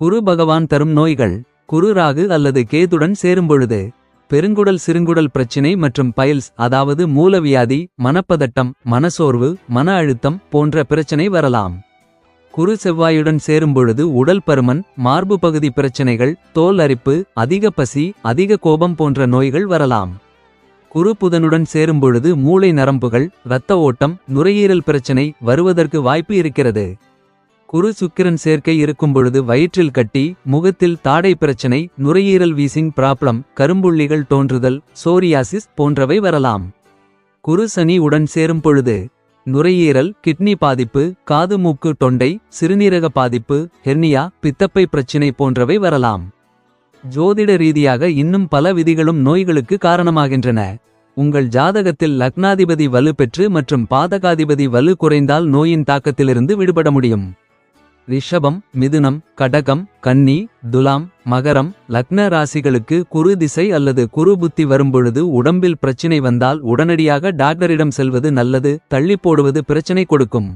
குரு பகவான் தரும் நோய்கள் குரு ராகு அல்லது கேதுடன் சேரும்பொழுது பெருங்குடல் சிறுங்குடல் பிரச்சினை மற்றும் பயல்ஸ் அதாவது மூலவியாதி மனப்பதட்டம் மனசோர்வு மன அழுத்தம் போன்ற பிரச்சனை வரலாம். குரு செவ்வாயுடன் சேரும்பொழுது உடல் பருமன் மார்பு பகுதி பிரச்சனைகள் தோல் அரிப்பு அதிக பசி அதிக கோபம் போன்ற நோய்கள் வரலாம். குரு புதனுடன் சேரும்பொழுது மூளை நரம்புகள் இரத்த ஓட்டம் நுரையீரல் பிரச்சனை வருவதற்கு வாய்ப்பு இருக்கிறது. குரு சுக்கிரன் சேர்க்கை இருக்கும்பொழுது வயிற்றில் கட்டி முகத்தில் தாடை பிரச்சனை நுரையீரல் வீசிங் ப்ராப்ளம் கரும்புள்ளிகள் தோன்றுதல் சோரியாசிஸ் போன்றவை வரலாம். குரு சனி உடன் சேரும் பொழுது நுரையீரல் கிட்னி பாதிப்பு காது மூக்கு தொண்டை சிறுநீரக பாதிப்பு ஹெர்னியா பித்தப்பை பிரச்சினை போன்றவை வரலாம். ஜோதிட ரீதியாக இன்னும் பல விதிகளும் நோய்களுக்கு காரணமாகின்றன. உங்கள் ஜாதகத்தில் லக்னாதிபதி வலு பெற்று மற்றும் பாதகாதிபதி வலு குறைந்தால் நோயின் தாக்கத்திலிருந்து விடுபட முடியும். ரிஷபம் மிதுனம் கடகம் கன்னி துலாம் மகரம் லக்ன ராசிகளுக்கு குரு திசை அல்லது குரு புத்தி வரும்பொழுது உடம்பில் பிரச்சினை வந்தால் உடனடியாக டாக்டரிடம் செல்வது நல்லது தள்ளி போடுவது பிரச்சனை கொடுக்கும்.